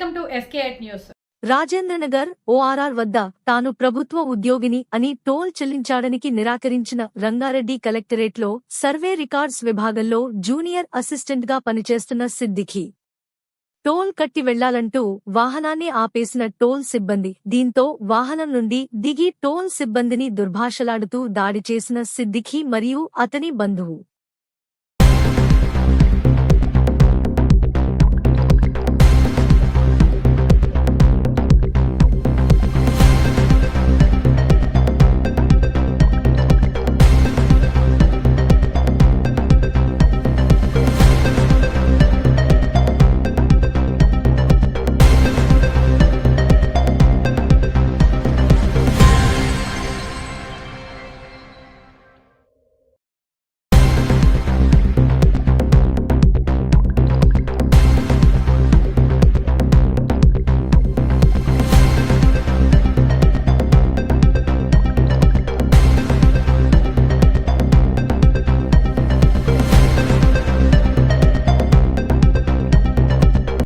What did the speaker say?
Fake news. Rajendranagar ORR వద్ద తాను ప్రభుత్వ ఉద్యోగిని అని టోల్ చెల్లించాడనికి నిరాకరించిన రంగారెడ్డి కలెక్టరేట్లో సర్వే రికార్డ్స్ విభాగంలో జూనియర్ అసిస్టెంట్గా పనిచేస్తున్న సిద్దిఖి. టోల్ కట్టి వెళ్ళాలంటూ వాహనాన్ని ఆపేసిన టోల్ సిబ్బంది దీంతో వాహనం నుండి దిగి టోల్ సిబ్బందిని దుర్భాషలాడుతూ దాడి చేసిన సిద్దిఖి మరియు అతని బంధువు.